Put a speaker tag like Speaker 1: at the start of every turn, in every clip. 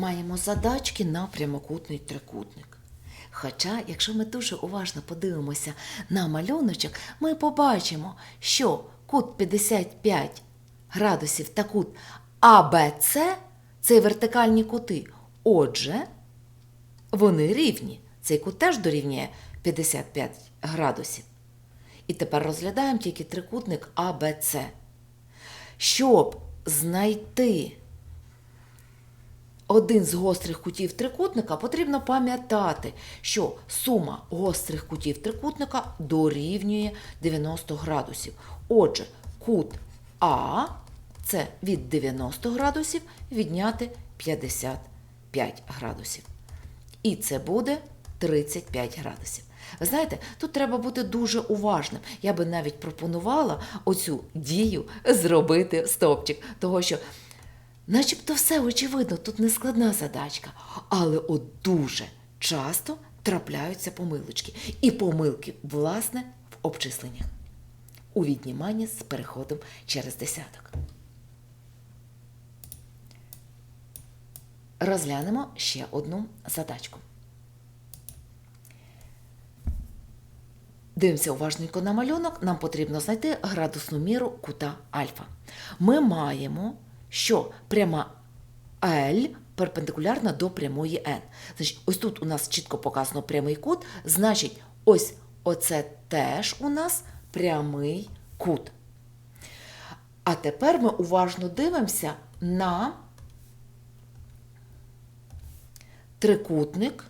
Speaker 1: маємо задачки на прямокутний трикутник. Хоча, якщо ми дуже уважно подивимося на малюночок, ми побачимо, що кут 55 градусів та кут АБЦ це вертикальні кути. Отже, вони рівні. Цей кут теж дорівнює 55 градусів. І тепер розглядаємо тільки трикутник АБЦ. Щоб знайти один з гострих кутів трикутника, потрібно пам'ятати, що сума гострих кутів трикутника дорівнює 90 градусів. Отже, кут А це від 90 градусів відняти 55 градусів. І це буде 35 градусів. Ви знаєте, тут треба бути дуже уважним. Я би навіть пропонувала оцю дію зробити в стопчик, того що, начебто, все очевидно, тут не складна задачка, але от дуже часто трапляються помилочки. І помилки, власне, в обчисленнях. У відніманні з переходом через десяток. Розглянемо ще одну задачку. Дивимося уважненько на малюнок, нам потрібно знайти градусну міру кута альфа. Ми маємо, що пряма L перпендикулярна до прямої N. Значить, ось тут у нас чітко показано прямий кут, значить, ось оце теж у нас прямий кут. А тепер ми уважно дивимося на трикутник,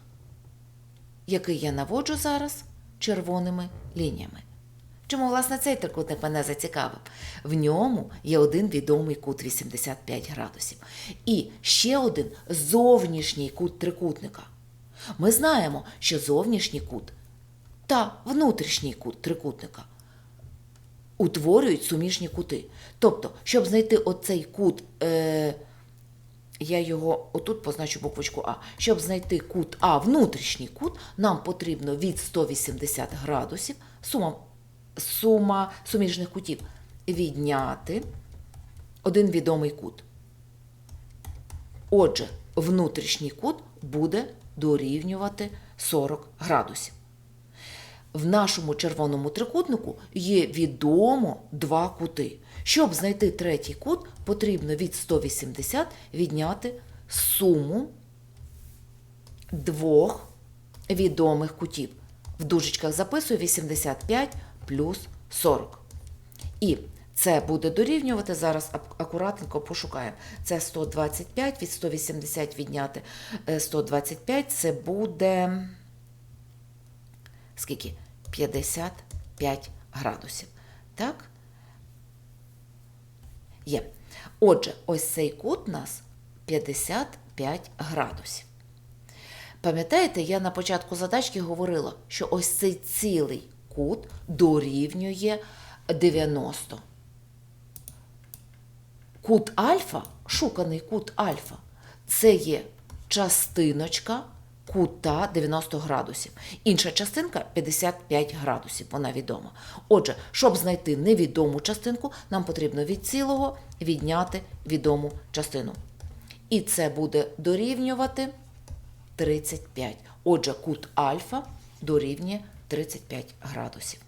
Speaker 1: який я наводжу зараз червоними лініями. Чому, власне, цей трикутник мене зацікавив? В ньому є один відомий кут 85 градусів. І ще один зовнішній кут трикутника. Ми знаємо, що зовнішній кут та внутрішній кут трикутника утворюють суміжні кути. Тобто, щоб знайти оцей кут, е, я його отут позначу буквочку А. Щоб знайти кут А, внутрішній кут, нам потрібно від 180 градусів сума, сума суміжних кутів відняти один відомий кут. Отже, внутрішній кут буде дорівнювати 40 градусів. В нашому червоному трикутнику є відомо два кути. Щоб знайти третій кут, потрібно від 180 відняти суму двох відомих кутів. В дужечках записую 85 плюс 40. І це буде дорівнювати, зараз акуратненько пошукаємо. Це 125, від 180 відняти е, 125, це буде скільки? 55 градусів. Так? Є. Отже, ось цей кут у нас 55 градусів. Пам'ятаєте, я на початку задачки говорила, що ось цей цілий кут дорівнює 90. Кут альфа, шуканий кут альфа, це є частиночка кута 90 градусів. Інша частинка 55 градусів, вона відома. Отже, щоб знайти невідому частинку, нам потрібно від цілого відняти відому частину. І це буде дорівнювати 35. Отже, кут альфа дорівнює 35 градусів.